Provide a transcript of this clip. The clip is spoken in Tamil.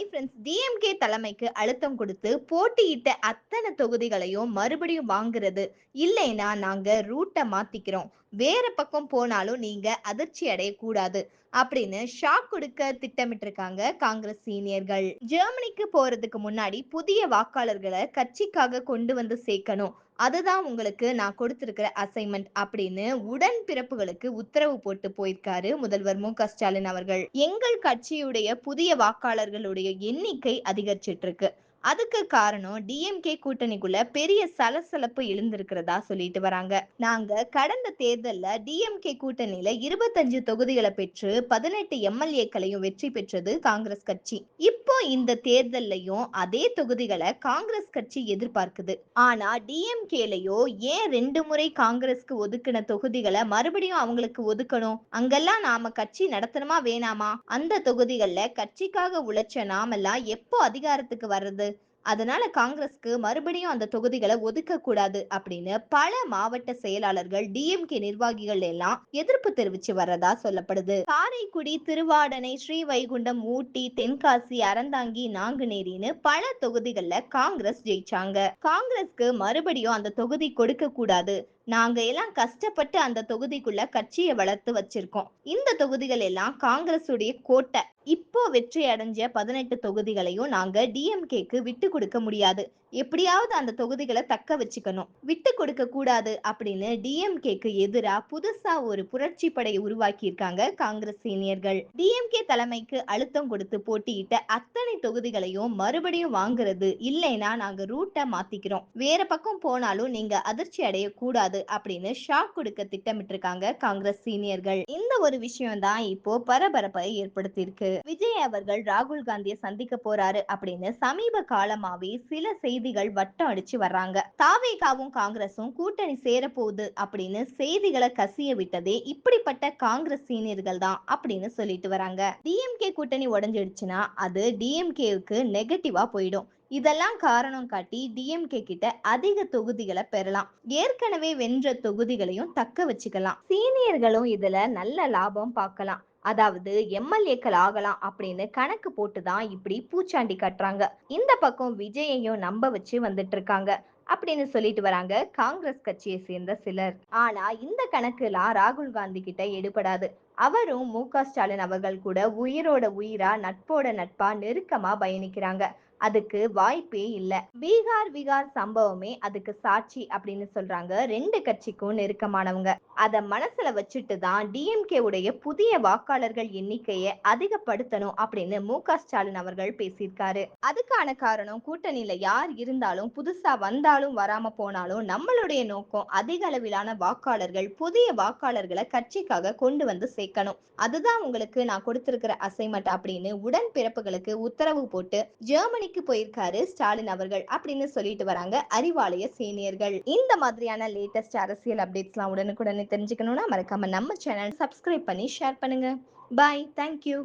ஹாய் ஃப்ரெண்ட்ஸ் டிஎம்கே தலைமைக்கு அழுத்தம் கொடுத்து போட்டியிட்ட அத்தனை தொகுதிகளையும் மறுபடியும் வாங்குறது இல்லைன்னா நாங்க ரூட்டை மாத்திக்கிறோம். வேற பக்கம் போனாலும் நீங்க அதிர்ச்சி அடையக்கூடாது அப்படின்னு ஷாக் கொடுக்க திட்டமிட்டிருக்காங்க காங்கிரஸ் சீனியர்கள். ஜெர்மனிக்கு போறதுக்கு முன்னாடி புதிய வாக்காளர்களை கட்சிக்காக கொண்டு வந்து சேர்க்கணும். அதுதான் உங்களுக்கு நான் கொடுத்திருக்கிற அசைன்மெண்ட் அப்படின்னு உடன் பிறப்புகளுக்கு உத்தரவு போட்டு போயிருக்காரு முதல்வர் மு க ஸ்டாலின் அவர்கள். எங்கள் கட்சியுடைய புதிய வாக்காளர்களுடைய எண்ணிக்கை அதிகரிச்சிட்டு இருக்கு அதுக்கு காரணம் டிஎம்கே கூட்டணிக்குள்ள பெரிய சலசலப்பு எழுந்திருக்கிறதா சொல்லிட்டு வராங்க. நாங்க கடந்த தேர்தல்ல டிஎம்கே கூட்டணியில இருபத்தஞ்சு தொகுதிகளை பெற்று பதினெட்டு எம்எல்ஏக்களையும் வெற்றி பெற்றது காங்கிரஸ் கட்சி. இப்ப இந்த தேர்தல்லையும் அதே தொகுதிகளை காங்கிரஸ் கட்சி எதிர்பார்க்குது. ஆனா டிஎம்கேலையோ ஏன் ரெண்டு முறை காங்கிரஸ்க்கு ஒதுக்கின தொகுதிகளை மறுபடியும் அவங்களுக்கு ஒதுக்கணும்? அங்கெல்லாம் நாம கட்சி நடத்தணுமா வேணாமா? அந்த தொகுதிகள்ல கட்சிக்காக உழைச்ச நாமெல்லாம் எப்போ அதிகாரத்துக்கு வர்றது? அதனால காங்கிரஸ்க்கு மறுபடியும் அந்த தொகுதிகளை ஒதுக்க கூடாது அப்படின்னு பல மாவட்ட செயலாளர்கள் டிஎம்கே நிர்வாகிகள் எல்லாம் எதிர்ப்பு தெரிவிச்சு வர்றதா சொல்லப்படுது. காரைக்குடி திருவாடனை ஸ்ரீவைகுண்டம் ஊட்டி தென்காசி அறந்தாங்கி நாங்குநேரின்னு பல தொகுதிகள்ல காங்கிரஸ் ஜெயிச்சாங்க. காங்கிரஸ்க்கு மறுபடியும் அந்த தொகுதி கொடுக்க கூடாது நாங்க எல்லாம் கஷ்டப்பட்டு அந்த தொகுதிக்குள்ள கட்சியை வளர்த்து வச்சிருக்கோம். இந்த தொகுதிகள் எல்லாம் காங்கிரஸுடைய கோட்டை. இப்போ வெற்றி அடைஞ்ச பதினெட்டு தொகுதிகளையும் நாங்க டிஎம்கேக்கு விட்டு கொடுக்க முடியாது. எப்படியாவது அந்த தொகுதிகளை தக்க வச்சுக்கணும். விட்டு கொடுக்க கூடாது அப்படின்னு டிஎம்கேக்கு எதிரா புதுசா ஒரு புரட்சி படை உருவாக்கி இருக்காங்க காங்கிரஸ் சீனியர்கள். டிஎம்கே தலைமைக்கு அழுத்தம் கொடுத்து போட்டியிட்ட அத்தனை தொகுதிகளையும் மறுபடியும் வாங்குறது இல்லைன்னா நாங்க ரூட்டை மாத்திக்கிறோம். வேற பக்கம் போனாலும் நீங்க அதிர்ச்சி அடையக்கூடாது அப்படின்னு ஷாக் கொடுக்க திட்டமிட்டிருக்காங்க காங்கிரஸ் சீனியர்கள். இந்த ஒரு விஷயம் தான் இப்போ பரபரப்பை ஏற்படுத்தியிருக்கு. விஜய் அவர்கள் ராகுல் காந்தியை சந்திக்க போறாரு அப்படின்னு சமீப காலமாவே சில செய்திகள் வட்டம் அடிச்சு வர்றாங்க. தாவேகாவும் காங்கிரஸும் கூட்டணி சேர போகுது அப்படின்னு செய்திகளை கசிய விட்டதே இப்படிப்பட்ட காங்கிரஸ் சீனியர்கள் தான் அப்படின்னு சொல்லிட்டு வராங்க. டிஎம்கே கூட்டணி உடஞ்சிடுச்சுன்னா அது டிஎம்கேவுக்கு நெகட்டிவா போயிடும். இதெல்லாம் காரணம் காட்டி டிஎம்கே கிட்ட அதிக தொகுதிகளை பெறலாம். ஏற்கனவே வென்ற தொகுதிகளையும் தக்க வச்சுக்கலாம். சீனியர்களும் இதுல நல்ல லாபம் பார்க்கலாம். அதாவது எம்எல்ஏக்கள் ஆகலாம் அப்படின்னு கணக்கு போட்டு தான் இப்படி பூச்சாண்டி கட்டுறாங்க. இந்த பக்கம் விஜயையும் நம்ப வச்சு வந்துட்டு இருக்காங்க அப்படின்னு சொல்லிட்டு வராங்க காங்கிரஸ் கட்சியை சேர்ந்த சிலர். ஆனா இந்த கணக்குலாம் ராகுல் காந்தி கிட்ட எடுபடாது. அவரும் மு க ஸ்டாலின் அவர்கள் கூட உயிரோட உயிரா நட்போட நட்பா நெருக்கமா பயணிக்கிறாங்க. அதுக்கு வாய்ப்பே இல்ல. பீகார் விகார் சம்பவமே அதுக்கு சாட்சி அப்படின்னு சொல்றாங்க. ரெண்டு கட்சிக்கும் நெருக்கமானவங்க. அத மனசுல வச்சுட்டு தான் டிஎம்கே உடைய புதிய வாக்காளர்கள் எண்ணிக்கையை அதிகப்படுத்தணும் அப்படின்னு மு க ஸ்டாலின் அவர்கள் பேசியிருக்காரு. அதுக்கான காரணம் கூட்டணியில யார் இருந்தாலும் புதுசா வந்தாலும் வராம போனாலும் நம்மளுடைய நோக்கம் அதிக அளவிலான வாக்காளர்கள் புதிய வாக்காளர்களை கட்சிக்காக கொண்டு வந்து சேர்க்கணும். அதுதான் உங்களுக்கு நான் கொடுத்திருக்கிற அசைன்மெண்ட் அப்படின்னு உடன் பிறப்புகளுக்கு உத்தரவு போட்டு ஜெர்மனி வேலைக்கு போயிருக்காரு ஸ்டாலின் அவர்கள் அப்படின்னு சொல்லிட்டு வராங்க அறிவாலய சீனியர்கள். இந்த மாதிரியான லேட்டஸ்ட் அரசியல் அப்டேட்ஸ்லாம் உடனுக்குடனே தெரிஞ்சுக்கணும்னா மறக்காம நம்ம சேனல் சப்ஸ்கிரைப் பண்ணி ஷேர் பண்ணுங்க. Bye thank you